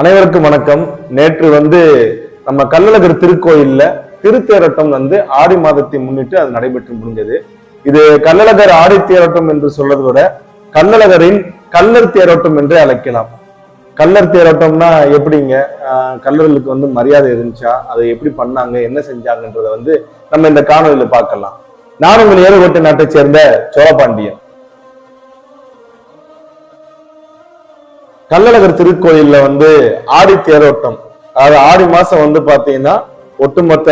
அனைவருக்கும் வணக்கம். நேற்று வந்து நம்ம கள்ளழகர் திருக்கோயில்ல திருத்தேரோட்டம் வந்து ஆடி மாதத்தை முன்னிட்டு அது நடைபெற்று முடிஞ்சது இது கள்ளழகர் ஆடி தேரோட்டம் என்று சொல்றதை விட கள்ளழகரின் கல்லர் தேரோட்டம் என்று அழைக்கலாம். கல்லர் தேரோட்டம்னா எப்படிங்க? கல்லர்களுக்கு வந்து மரியாதை இருந்துச்சா? அதை எப்படி பண்ணாங்க? என்ன செஞ்சாங்கன்றதை வந்து நம்ம இந்த காணொலியில பார்க்கலாம். நான் உங்கள் ஏறுகோட்டை நாட்டை சேர்ந்த சோழபாண்டியன். கள்ளழகர் திருக்கோயிலில் வந்து ஆடி தேரோட்டம். அதாவது ஆடி மாதம் வந்து பார்த்தீங்கன்னா ஒட்டுமொத்த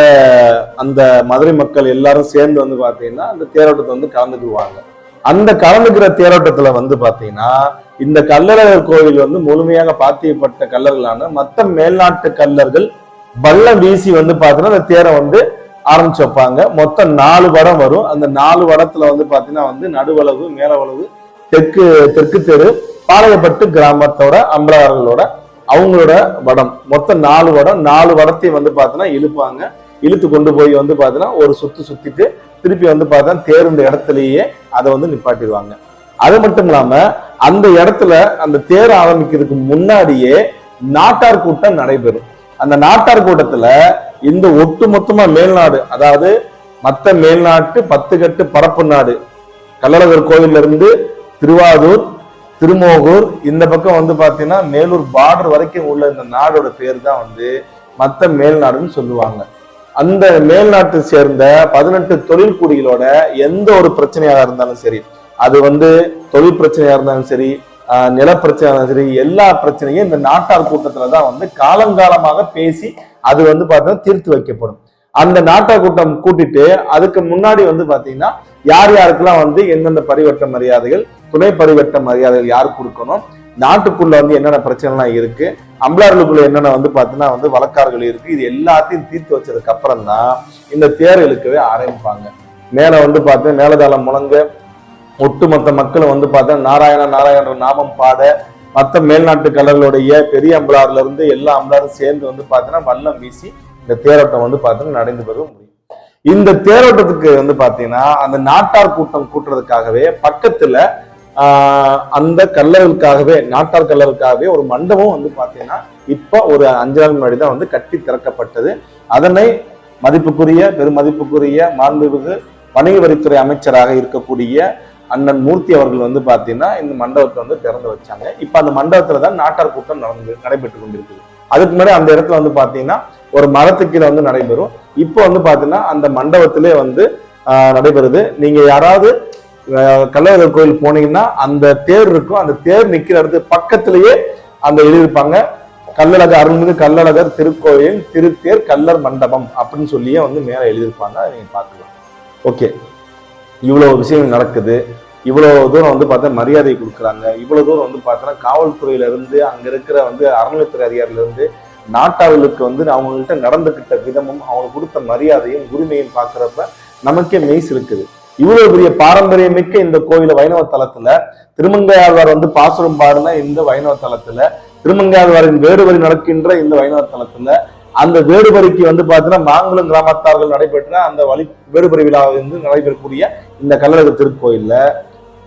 அந்த மதுரை மக்கள் எல்லாரும் சேர்ந்து வந்து பார்த்தீங்கன்னா அந்த தேரோட்டத்தை வந்து கலந்துக்குவாங்க. அந்த கலந்துக்கிற தேரோட்டத்தில் வந்து பார்த்தீங்கன்னா இந்த கல்லழகர் கோவில் வந்து முழுமையாக பாத்தியப்பட்ட கல்லர்களான மற்ற மேல்நாட்டு கல்லர்கள் பள்ளம் வீசி வந்து பார்த்தீங்கன்னா அந்த தேரை வந்து ஆரம்பிச்சு வைப்பாங்க. மொத்தம் நாலு வடம் வரும். அந்த நாலு வடத்துல வந்து பார்த்தீங்கன்னா வந்து நடுவளவு மேலவளவு தெற்கு தெற்கு தெரு பாளையப்பட்டு கிராமத்தோட அம்பலார்களோட அவங்களோட வடம். மொத்தம் நாலு வடம். நாலு வடத்தையும் வந்து பார்த்தீங்கன்னா இழுப்பாங்க. இழுத்து கொண்டு போய் வந்து பார்த்தீங்கன்னா ஒரு சுத்து சுத்திட்டு திருப்பி வந்து பார்த்தா தேர்ந்த இடத்துலயே அதை வந்து நிப்பாட்டிடுவாங்க. அது மட்டும் இல்லாம அந்த இடத்துல அந்த தேர் ஆரம்பிக்கிறதுக்கு முன்னாடியே நாட்டார் கூட்டம் நடைபெறும். அந்த நாட்டார் கூட்டத்துல இந்த ஒட்டு மொத்தமா மேல்நாடு அதாவது மத்த மேல்நாட்டு பத்து கட்டு பரப்பு நாடு கள்ளழகர் கோவில்ல இருந்து திருவாரூர் திருமோகூர் இந்த பக்கம் வந்து பார்த்தீங்கன்னா மேலூர் பார்டர் வரைக்கும் உள்ள இந்த நாடோட பேர் தான் வந்து மற்ற மேல்நாடுன்னு சொல்லுவாங்க. அந்த மேல்நாட்டை சேர்ந்த பதினெட்டு தொழில் குடிகளோட எந்த ஒரு பிரச்சனையாக இருந்தாலும் சரி அது வந்து தொழில் பிரச்சனையா இருந்தாலும் சரி நிலப்பிரச்சனையாக இருந்தாலும் சரி எல்லா பிரச்சனையும் இந்த நாட்டார் கூட்டத்துல தான் வந்து காலங்காலமாக பேசி அது வந்து பார்த்தீங்கன்னா தீர்த்து வைக்கப்படும். அந்த நாட்டார் கூட்டம் கூட்டிட்டு அதுக்கு முன்னாடி வந்து பாத்தீங்கன்னா யார் யாருக்கெல்லாம் வந்து எந்தெந்த பரிவர்த்த மரியாதைகள் துணை பரிவர்த்த மரியாதைகள் யார் கொடுக்கணும்? நாட்டுக்குள்ள வந்து என்னென்ன பிரச்சனைலாம் இருக்கு? அம்பளார்களுக்குள்ள என்னென்ன வந்து பாத்தீங்கன்னா வந்து வழக்கார்கள் இருக்கு. இது எல்லாத்தையும் தீர்த்து வச்சதுக்கு அப்புறம் தான் இந்த தேர் இழுக்கவே ஆரம்பிப்பாங்க. மேல வந்து பார்த்தீங்கன்னா மேலதாளம் முழங்க ஒட்டுமொத்த மக்களும் வந்து பார்த்தா நாராயண நாராயண நாமம் பாட மற்ற மேல்நாட்டு கலர்களுடைய பெரிய அம்பலாறுல இருந்து எல்லா அம்பலாரும் சேர்ந்து வந்து பார்த்தீங்கன்னா வல்லம் வீசி இந்த தேரோட்டம் வந்து பார்த்தீங்கன்னா நடந்து பெற முடியும் இந்த தேரோட்டத்துக்கு வந்து பார்த்தீங்கன்னா அந்த நாட்டார் கூட்டம் கூட்டுறதுக்காகவே பக்கத்துல அந்த கல்லர்களுக்காகவே நாட்டார் கல்லர்களுக்காகவே ஒரு மண்டபம் வந்து பார்த்தீங்கன்னா இப்போ ஒரு அஞ்சு நாள் முன்னாடி தான் வந்து கட்டி திறக்கப்பட்டது. அதனை மதிப்புக்குரிய பெருமதிப்புக்குரிய மாண்புமிகு வணிக வரித்துறை அமைச்சராக இருக்கக்கூடிய அண்ணன் மூர்த்தி அவர்கள் வந்து பார்த்தீங்கன்னா இந்த மண்டபத்தை வந்து திறந்து வச்சாங்க. இப்போ அந்த மண்டபத்தில் தான் நாட்டார் கூட்டம் நடந்து நடைபெற்று கொண்டிருக்குது. அதுக்கு முன்னாடி அந்த இடத்துல வந்து பார்த்தீங்கன்னா ஒரு மரத்துக்கீழே வந்து நடைபெறும். இப்போ வந்து பார்த்தீங்கன்னா அந்த மண்டபத்திலே வந்து நடைபெறுது. நீங்கள் யாராவது ஆஹ், கோயில் போனீங்கன்னா அந்த தேர் இருக்கும். அந்த தேர் நிக்கிற இடத்து பக்கத்திலேயே அந்த எழுதியிருப்பாங்க. கல்லழகர் அருள்மிகு கல்லழகர் திருக்கோயில் திருத்தேர் கல்லர் மண்டபம் அப்படின்னு சொல்லியே வந்து மேல எழுதியிருப்பாங்க. அதை நீங்க பார்க்கலாம் ஓகே. இவ்வளவு விஷயம் நடக்குது. இவ்வளவு தூரம் வந்து பார்த்தா மரியாதை கொடுக்குறாங்க. இவ்வளவு தூரம் வந்து பார்த்தோன்னா காவல்துறையில இருந்து அங்க இருக்கிற வந்து அறநிலைத்துறை அதிகாரில இருந்து நாட்டாளர்களுக்கு வந்து அவங்கள்ட்ட நடந்துகிட்ட விதமும் அவங்களுக்கு கொடுத்த மரியாதையும் உரிமையும் பார்க்கறப்ப நமக்கே மெய்ஸ் இருக்குது இவ்வளவு பெரிய பாரம்பரியம் மிக்க இந்த கோயில வைணவ தலத்துல திருமங்கையாழ்வார் வந்து பாசுரம் பாடின இந்த வைணவ தலத்துல திருமங்கையாழ்வாரின் வேடுவரி நடக்கின்ற இந்த வைணவ தலத்துல அந்த வேடுபரிக்கு வந்து பாத்தீங்கன்னா மாங்குளம் கிராமத்தார்கள் நடைபெற்ற அந்த வழி வேடுபரி விழா வந்து நடைபெறக்கூடிய இந்த கள்ளழகர் திருக்கோயில்ல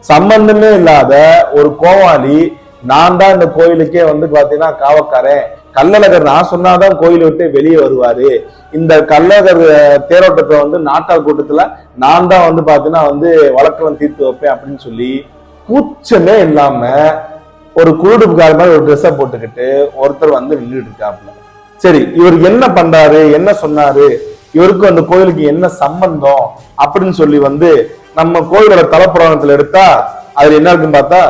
சம்பந்தமே இல்லாத ஒரு கோவாளி நான் தான் இந்த கோயிலுக்கே வந்து பாத்தீங்கன்னா காவக்காரன். கள்ளழகர் நான் சொன்னாதான் கோயிலை விட்டு வெளியே வருவாரு. இந்த கள்ளழகர் தேரோட்டத்தை வந்து நாட்டார் கூட்டத்துல நான் தான் வந்து பாத்தீங்கன்னா வந்து வழக்கெல்லாம் தீர்த்து வைப்பேன் அப்படின்னு சொல்லி கூச்சமே இல்லாம ஒரு குருடுப்புக்கார மாதிரி ஒரு ட்ரெஸ்ஸை போட்டுக்கிட்டு ஒருத்தர் வந்து நின்றுட்டு இருக்காப்புல. சரி இவர் என்ன பண்றாரு? என்ன சொன்னாரு? இவருக்கு அந்த கோயிலுக்கு என்ன சம்பந்தம்? அப்படின்னு சொல்லி வந்து நம்ம கோயிலோட தலப்புராணத்துல எடுத்தா அதுல என்ன இருக்குன்னு பார்த்தா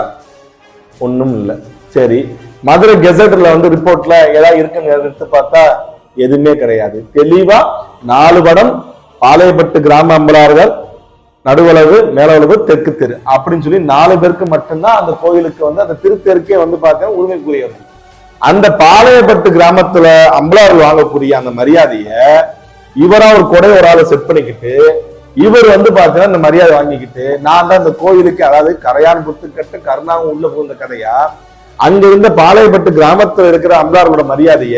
ஒண்ணும் இல்ல. சரி மதுரை கெசட்ல வந்து ரிப்போர்ட்ல ஏதாவது இருக்குன்னு எடுத்து பார்த்தா எதுவுமே கிடையாது. தெளிவா நாலு படம் பாளையப்பட்டு கிராம அம்பலார்கள் நடுவளவு மேலவளவு தெற்கு தெரு அப்படின்னு சொல்லி நாலு பேருக்கு மட்டும்தான் அந்த கோயிலுக்கு வந்து அந்த திருத்தெருக்கே வந்து பார்த்தீங்கன்னா உரிமைக்குரியவர்கள் அந்த பாளையப்பட்டு கிராமத்துல அம்பலார்கள் வாங்கக்கூடிய அந்த மரியாதைய இவரா ஒரு கொடை ஒரு ஆளை செட் பண்ணிக்கிட்டு இவர் வந்து பாத்தீங்கன்னா இந்த மரியாதை வாங்கிக்கிட்டு நான் தான் இந்த கோயிலுக்கு அதாவது கரையான் குத்துக்கட்டு கருணாவும் உள்ள புகுந்த கதையா அங்க இருந்த பாளையப்பட்டு கிராமத்துல இருக்கிற அம்பலார்களோட மரியாதைய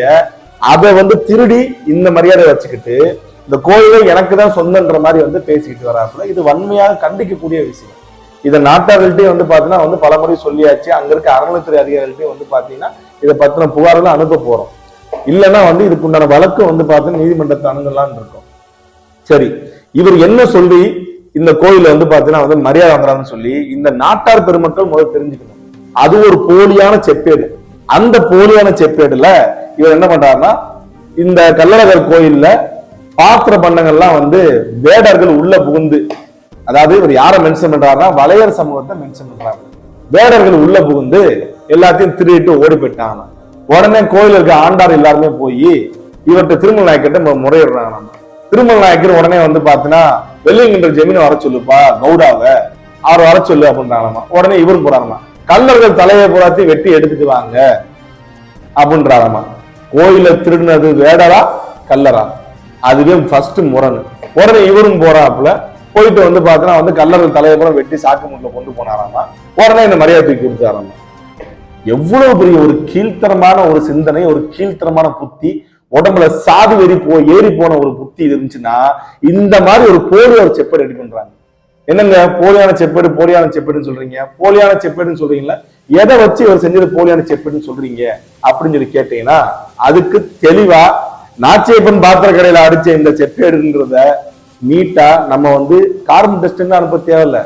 அதை வந்து திருடி இந்த மரியாதையை வச்சுக்கிட்டு இந்த கோயிலை எனக்கு தான் சொந்தன்ற மாதிரி வந்து பேசிக்கிட்டு வராப்புல இது வன்மையாக கண்டிக்கக்கூடிய விஷயம். இதை நாட்டார்கள்ட்டே வந்து பாத்தீங்கன்னா வந்து பலமுறை சொல்லியாச்சு. அங்க இருக்க அறநிலைத்துறை அதிகாரிகள்ட்டே வந்து பாத்தீங்கன்னா இதை பத்தின புகார்கள் அனுப்ப போறோம். இல்லைன்னா வந்து இதுக்குண்டான வழக்கு வந்து பார்த்தீங்கன்னா நீதிமன்றத்தை அணுகலாம்னு இருக்கும். சரி இவர் என்ன சொல்லி இந்த கோயில வந்து பாத்தீங்கன்னா வந்து மரியாதை வாங்குறாங்கன்னு சொல்லி இந்த நாட்டார் பெருமக்கள் முதல் தெரிஞ்சுக்கணும். அது ஒரு போலியான செப்பேடு. அந்த போலியான செப்பேடுல இவர் என்ன பண்றாருன்னா இந்த கல்லழகர் கோயில்ல பாத்திர பண்டங்கள்லாம் வந்து வேடர்கள் உள்ள புகுந்து அதாவது இவர் யாரை மென்ஷன் பண்றாருன்னா வளையர் சமூகத்தை மென்ஷன் பண்றாரு. வேடர்கள் உள்ள புகுந்து எல்லாத்தையும் திருடிட்டு ஓடி போயிட்டாங்க. உடனே கோயில் இருக்க ஆண்டார் எல்லாருமே போய் இவர்கிட்ட திருமல் நாயக்கிட்ட முறையிடுறாங்க. நம்ம திருமல் நாயக்கர் உடனே வந்து பாத்தீங்கன்னா வெள்ளிங்கின்ற ஜெமீனை வர சொல்லுப்பா கவுடாவை அவர் வர சொல்லு அப்படின்றாங்களாமா. உடனே இவரும் போறாங்களாம். கல்லர்கள் தலையை பூராத்தையும் வெட்டி எடுத்துட்டு வாங்க. அப்படின்றாராமா கோயில திருடினது வேடரா கல்லரா? அதுவே ஃபர்ஸ்ட் முரண். உடனே இவரும் போறாப்புல. போயிட்டு வந்து பார்த்தா வந்து கல்லர்கள் தலையை பூரா வெட்டி சாக்கு முட்டில் கொண்டு போனாராமா. உடனே இந்த மரியாதை தூக்கி கொடுத்தாராமா. எவ்வளவு பெரிய ஒரு கீழ்த்தரமான ஒரு சிந்தனை ஒரு கீழ்த்தரமான புத்தி உடம்புல சாது வெறி போ ஏறி போன ஒரு புத்தி இருந்துச்சுன்னா இந்த மாதிரி ஒரு போர் ஒரு செப்பேடு ரெடி பண்றாங்க. என்னங்க போலியான செப்பேடு போலியான செப்பேடுன்னு சொல்றீங்க? போலியான செப்பேடுன்னு சொல்றீங்களா எதை வச்சு இவர் செஞ்சது போலியான செப்பேடுன்னு சொல்றீங்க? அப்படின்னு சொல்லி கேட்டீங்கன்னா அதுக்கு தெளிவா நாச்சியப்பன் பாத்திர கடையில அடிச்ச இந்த செப்பேடுன்றத நீட்டா நம்ம வந்து கார்பன் டெஸ்ட்னு அனுப்ப தேவையில்ல.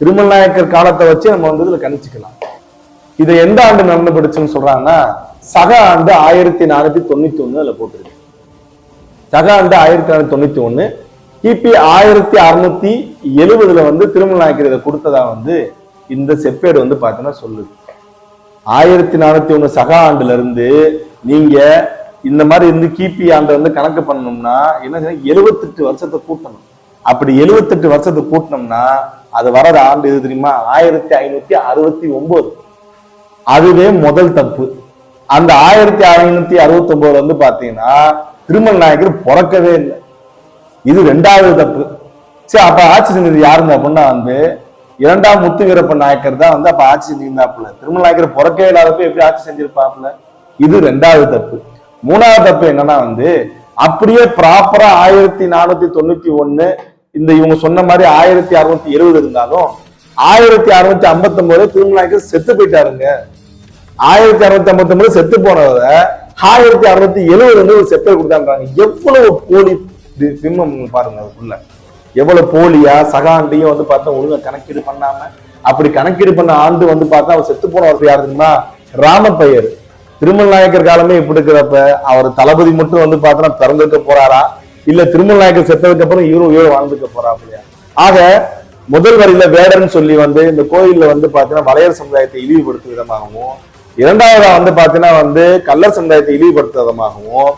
திருமல் நாயக்கர் காலத்தை வச்சு நம்ம வந்து இதுல கணிச்சுக்கலாம். இதை எந்த ஆண்டு நடந்துபடுச்சுன்னு சொல்றாங்கன்னா சக ஆண்டு ஆயிரத்தி நானூத்தி தொண்ணூத்தி ஒண்ணு அதுல போட்டிருக்கு. சக ஆண்டு ஆயிரத்தி நானூத்தி தொண்ணூத்தி ஒண்ணு கிபி ஆயிரத்தி அறுநூத்தி எழுபதுல வந்து திருமல் நாயக்கர் இதை கொடுத்ததா வந்து இந்த செப்பேடு வந்து பாத்தீங்கன்னா சொல்லுது. ஆயிரத்தி நானூத்தி ஒண்ணு சக ஆண்டுல இருந்து நீங்க இந்த மாதிரி இருந்து கிபி ஆண்டை வந்து கணக்கு பண்ணணும்னா என்ன எழுபத்தெட்டு வருஷத்தை கூட்டணும். அப்படி எழுபத்தெட்டு வருஷத்தை கூட்டினோம்னா அது வர்ற ஆண்டு எது தெரியுமா? ஆயிரத்தி ஐநூத்தி அறுபத்தி ஒன்பது அதுவே முதல் தப்பு. அந்த ஆயிரத்தி ஐநூத்தி அறுபத்தி ஒன்பதுல வந்து பாத்தீங்கன்னா திருமல் நாயக்கர் பிறக்கவே இல்லை. இது ரெண்டாவது தப்பு. சரி அப்ப ஆட்சி செஞ்சது யாருங்க அப்படின்னா வந்து இரண்டாம் முத்து வீரப்ப நாயக்கர் தான் வந்து அப்ப ஆட்சி செஞ்சிருந்தாப்புல. திருமண நாயக்கர் பிறக்கவே இல்லாதப்ப எப்படி ஆட்சி செஞ்சிருப்பாப்புல? இது ரெண்டாவது தப்பு. மூணாவது தப்பு என்னன்னா வந்து அப்படியே ப்ராப்பரா ஆயிரத்தி நானூத்தி தொண்ணூத்தி ஒண்ணு இந்த இவங்க சொன்ன மாதிரி ஆயிரத்தி அறுநூத்தி எழுபது இருந்தாலும் ஆயிரத்தி அறுநூத்தி ஐம்பத்தி ஒன்பது திருமல் நாயக்கர் செத்து போயிட்டாருங்க. ஆயிரத்தி அறுநூத்தி ஐம்பத்தி ஒன்பது செத்து போனத ஆயிரத்தி அறுநூத்தி எழுபது வந்து ஒரு செப்பல் கொடுத்தான்றாங்க எவ்வளவு போலி தி- பாருங்க அதுக்குள்ள. எவ்வளவு போலியா சகாண்டையும் வந்து பார்த்தா ஒழுங்கா கணக்கீடு பண்ணாம அப்படி கணக்கீடு பண்ண ஆண்டு வந்து பார்த்தா அவர் செத்து போனவர் யார் தெரியுமா? ராமப்பையர் திருமல் நாயக்கர் காலமே இப்படி இருக்கிறப்ப அவர் தளபதி மட்டும் வந்து பார்த்தா பிறந்திருக்க போறாரா? இல்ல திருமல் நாயக்கர் செத்ததுக்கு அப்புறம் இவரும் இவரும் வாழ்ந்துக்க போறாப்லையா ஆக முதல் வரியில வேடர்னு சொல்லி வந்து இந்த கோயில்ல வந்து பாத்தீங்கன்னா வளையர் சமுதாயத்தை இழிவுபடுத்தும் விதமாகவும் இரண்டாவதா வந்து பாத்தீங்கன்னா வந்து கல்லர் சமுதாயத்தை இழிவுபடுத்தும் விதமாகவும்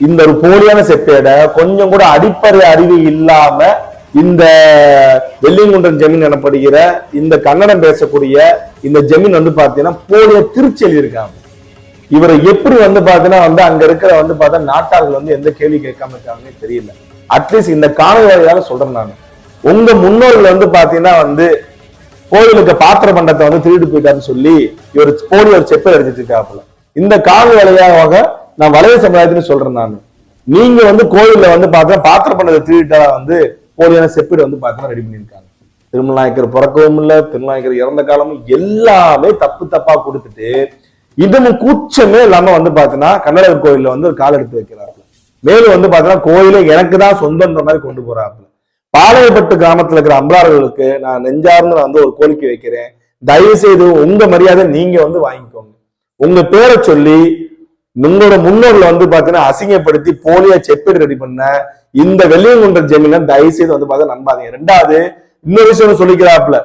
இந்த ஒரு போலியான செப்பேட கொஞ்சம் கூட அடிப்படை அறிவு இல்லாம இந்த வெள்ளிங்குண்டன் ஜமீன் எனப்படுகிற இந்த கன்னடம் பேசக்கூடிய இந்த ஜமீன் வந்து பாத்தீங்கன்னா போலிய திருச்சி இருக்காங்க இவரை எப்படி வந்து பாத்தீங்கன்னா வந்து அங்க இருக்கிற வந்து பார்த்தா நாட்டார்கள் வந்து எந்த கேள்வி கேட்காம இருக்காங்கன்னு தெரியல. அட்லீஸ்ட் இந்த காணொலியால சொல்றேன் நான். உங்க முன்னோர்கள் வந்து பாத்தீங்கன்னா வந்து கோயிலுக்கு பாத்திர பண்டத்தை வந்து திருடிட்டு போயிட்டாருன்னு சொல்லி இவர் போலி ஒரு செப்பல் அடிச்சிட்டு இருக்காப்புல. இந்த கால வேலையாக நான் வளைய சமுதாயத்துன்னு சொல்றேன் நான். நீங்க வந்து கோயில்ல வந்து பார்த்தா பாத்திர பண்ணதை திருவிட்டா வந்து போலியான செப்பீடு வந்து பார்த்தீங்கன்னா ரெடி பண்ணியிருக்காங்க. திருமலாயக்கர் பிறக்கவும் இல்ல திருமலாயக்கர் இறந்த காலமும் எல்லாமே தப்பு தப்பா கொடுத்துட்டு இதுவும் கூச்சமே இல்லாம வந்து பாத்தீங்கன்னா கன்னடர் கோயில்ல வந்து ஒரு கால் எடுத்து வைக்கிறாப்புல. மேலும் வந்து பாத்தீங்கன்னா கோயிலே எனக்கு தான் சொந்தன்ற மாதிரி கொண்டு போறாப்புல. பாளையப்பட்டு கிராமத்துல இருக்கிற அம்பாளர்களுக்கு நான் நெஞ்சார்ந்து நான் வந்து ஒரு கோரிக்கை வைக்கிறேன். தயவு செய்து உங்க மரியாதை நீங்க வந்து வாங்கிக்கோங்க. உங்க பேரை சொல்லி உங்களோட முன்னோர்களை வந்து பாத்தீங்கன்னா அசிங்கப்படுத்தி போலியா செப்பேடு ரெடி பண்ண இந்த வெள்ளியங்குன்ற ஜெமீனை தயவு செய்து வந்து பார்த்தா நம்பாதீங்க. ரெண்டாவது இன்னொரு விஷயம் சொல்லிக்கிறாப்புல.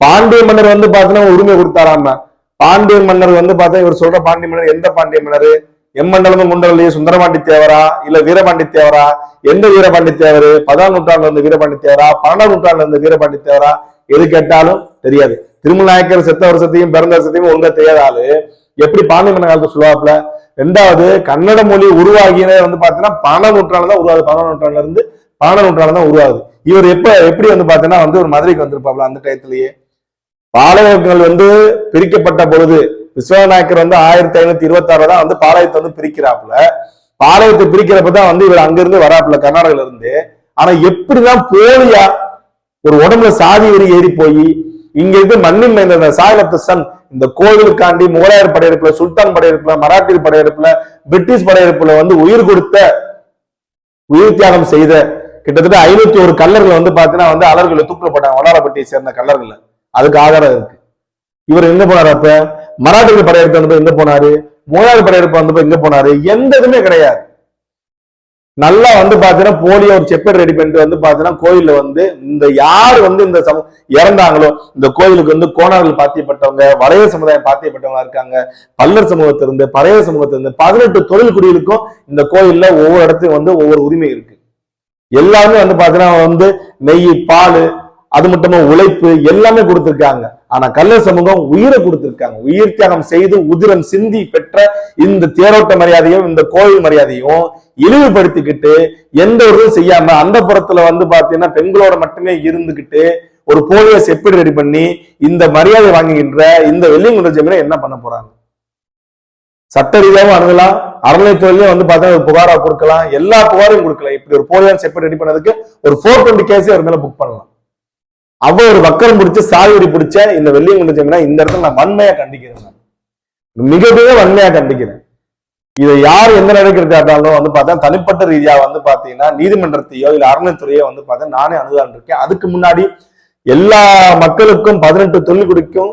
பாண்டிய மன்னர் வந்து பாத்தீங்கன்னா உரிமை கொடுத்தாராம. பாண்டிய மன்னர் வந்து பார்த்தா இவர் சொல்ற பாண்டிய மன்னர் எந்த பாண்டிய மன்னர்? எம்மண்டலமும் குண்டலையும் சுந்தரபாண்டி தேவரா இல்ல வீரபாண்டி தேவரா எந்த வீரபாண்டி தேவர் பதினாறு நூற்றாண்டுல இருந்து வீரபாண்டி தேவரா பன்னெண்டாம் நூற்றாண்டுல இருந்து வீரபாண்டி தேவரா எது கேட்டாலும் தெரியாது. திருமநாயக்கர் செத்த வருஷத்தையும் பிறந்த வருஷத்தையும் ஒழுங்கா தெரியாத ஆளு. எப்படி பாண்டிய மன்னர் காலத்துல சொல்லுவாப்புல? ரெண்டாவது கன்னட மொழி உருவாகியதே வந்து பார்த்தீங்கன்னா பன்னெண்டாம் நூற்றாண்டு தான் உருவாகுது. பதினாறு நூற்றாண்டுல இருந்து பன்னெண்டாம் நூற்றாண்டு தான் உருவாகுது. இவர் எப்ப எப்படி வந்து பார்த்தீங்கன்னா வந்து ஒரு மதுரைக்கு வந்திருப்பாப்ல அந்த டயத்திலேயே பாளையங்கள் வந்து பிரிக்கப்பட்ட பொழுது விஸ்வநாயக்கர் வந்து ஆயிரத்தி ஐநூத்தி இருபத்தி ஆறுல தான் வந்து பாளையத்தை வந்து பிரிக்கிறாப்புல. பாளையத்தை பிரிக்கிறப்ப தான் வந்து இவர் அங்கிருந்து வராப்புல கர்நாடகில இருந்து ஆனா எப்படிதான் போலியா ஒரு உடம்புல சாதி வரி ஏறி போய் இங்க இருந்து மண்ணில் மைந்த சாயலத்து சன் இந்த கோவிலுக்காண்டி முகலாயர் படையெடுப்புல சுல்தான் படையெடுப்புல மராட்டியர் படையெடுப்புல பிரிட்டிஷ் படையெடுப்புல வந்து உயிர் கொடுத்த உயிர் தியாகம் செய்த கிட்டத்தட்ட ஐநூத்தி ஒரு கல்லர்கள் வந்து பாத்தீங்கன்னா வந்து அலர்களை தூக்கப்பட்டாங்க வடாரப்பட்டியை சேர்ந்த கல்லர்கள் அதுக்கு ஆதாரம் இருக்கு. இவர் எங்க போனாரு அப்ப? மராட்டியர் படையெடுப்பு வந்து எங்க போனாரு? முகலாயர் படையெடுப்பு வந்து எங்க போனாரு? எந்த இதுவுமே கிடையாது. நல்லா வந்து பாத்தீங்கன்னா போலியோ ஒரு செப்பேட் ரெடி பண்ணிட்டு வந்து பாத்தீங்கன்னா கோயில்ல வந்து இந்த யார் வந்து இந்த சம இறந்தாங்களோ இந்த கோயிலுக்கு வந்து கோணார்கள் பாத்தியப்பட்டவங்க வளைய சமுதாயம் பாத்தியப்பட்டவங்க இருக்காங்க பல்லர் சமூகத்திலிருந்து பழைய சமூகத்திலிருந்து பதினெட்டு தொழில் குடிகளுக்கும் இந்த கோயில்ல ஒவ்வொரு இடத்துக்கும் வந்து ஒவ்வொரு உரிமை இருக்கு. எல்லாருமே வந்து பாத்தீங்கன்னா வந்து நெய் பால் அது மட்டுமா உழைப்பு எல்லாமே கொடுத்திருக்காங்க. ஆனா கல்லர் சமூகம் உயிரை கொடுத்திருக்காங்க. உயிர் தியாகம் செய்து உதிரம் சிந்தி பெற்ற இந்த தேரோட்ட மரியாதையும் இந்த கோயில் மரியாதையும் இழிவுபடுத்திக்கிட்டு எந்த ஒரு இதுவும் செய்யாம அந்த புறத்துல வந்து பாத்தீங்கன்னா பெண்களோட மட்டுமே இருந்துகிட்டு ஒரு போலியஸ் எப்படி ரெடி பண்ணி இந்த மரியாதை வாங்குகின்ற இந்த வெள்ளிங்குன்ற ஜமீனை என்ன பண்ண போறாங்க? சட்ட ரீதியாகவும் அணுகலாம். அறநிலைத்துறையிலையும் வந்து பார்த்தா ஒரு புகாரா கொடுக்கலாம். எல்லா புகாரையும் கொடுக்கலாம். இப்படி ஒரு போலியோ செப்பீடு ரெடி பண்ணதுக்கு ஒரு ஃபோர் டுவெண்ட்டி கேஸே அவர் மேல புக் பண்ணலாம். அவ்வளோ ஒரு வக்கரம் பிடிச்ச சாகுடி பிடிச்ச இந்த வெள்ளியங்குன்ற ஜமீனை இந்த இடத்துல நான் வன்மையா கண்டிக்கிறேன். நான். மிக மிக வன்மையா கண்டிக்கிறேன். இதை யார் எந்த நடவடிக்கை காட்டாலும் வந்து பார்த்தா தனிப்பட்ட ரீதியா வந்து பார்த்தீங்கன்னா நீதிமன்றத்தையோ இல்லை அறநிலைத்துறையோ வந்து பார்த்தா நானே அணுகான் இருக்கேன். அதுக்கு முன்னாடி எல்லா மக்களுக்கும் பதினெட்டு தொழில் குடிக்கும்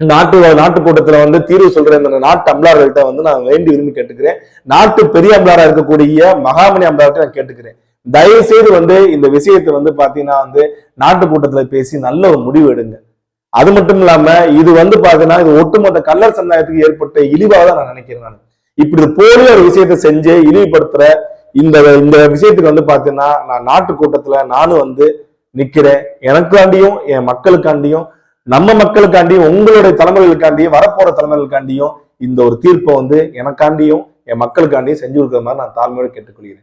நாட்டு நாட்டு கூட்டத்துல வந்து தீர்வு சொல்ற இந்த நாட்டு அம்பலார்கள்ட்ட வந்து நான் வேண்டி விரும்பி கேட்டுக்கிறேன். நாட்டு பெரிய அம்பலாரா இருக்கக்கூடிய மகாமணி அம்பலார்ட்ட நான் கேட்டுக்கிறேன். தயவு செய்து வந்து இந்த விஷயத்தை வந்து பாத்தீங்கன்னா வந்து நாட்டு கூட்டத்துல பேசி நல்ல ஒரு முடிவு எடுங்க. அது மட்டும் இல்லாம இது வந்து பாத்தீங்கன்னா இது ஒட்டுமொத்த கல்லர் சமுதாயத்துக்கு ஏற்பட்ட இழிவாக தான் நான் நினைக்கிறேன் நான். இப்படி போலி ஒரு விஷயத்தை செஞ்சு இழிவுபடுத்துற இந்த இந்த விஷயத்துக்கு வந்து பாத்தீங்கன்னா நான் நாட்டு கூட்டத்துல நானும் வந்து நிக்கிறேன். எனக்காண்டியும் என் மக்களுக்காண்டியும் நம்ம மக்களுக்காண்டியும் உங்களுடைய தலைமுறைகளுக்காண்டியும் வரப்போற தலைமுறைகளுக்காண்டியும் இந்த ஒரு தீர்ப்பை வந்து எனக்காண்டியும் என் மக்களுக்காண்டியும் செஞ்சு கொடுக்குற மாதிரி நான் தாழ்மையோடு கேட்டுக்கொள்கிறேன்.